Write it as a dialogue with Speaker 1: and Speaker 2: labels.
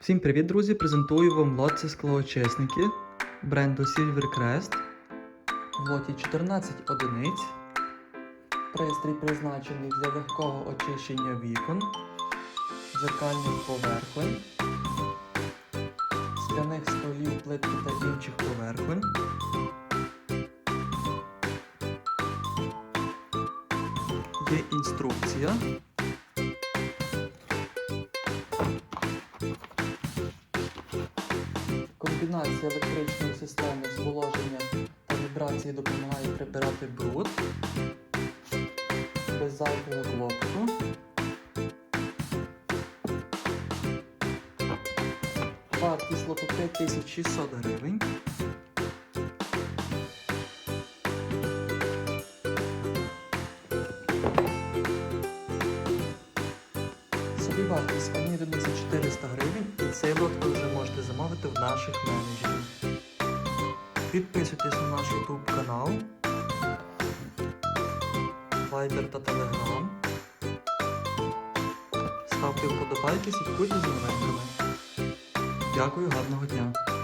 Speaker 1: Всім привіт, друзі! Презентую вам лот це склоочисники бренду Silvercrest. В лоті 14 одиниць. Пристрій призначений для легкого очищення вікон, дзеркальних поверхонь, скляних столів, плитки та інших поверхонь. Є інструкція. Комбінація електричної системи зволоження та вібрації допомагає прибирати бруд без зайвого клопоту. Вартість лоту 5600 гривень. Собівартість 1 одиниці 400 можете в наших менеджерів. Підписуйтесь на наш YouTube канал, Viber та Telegram. Ставте вподобайки, слідкуйте за новинками. Дякую, гарного дня!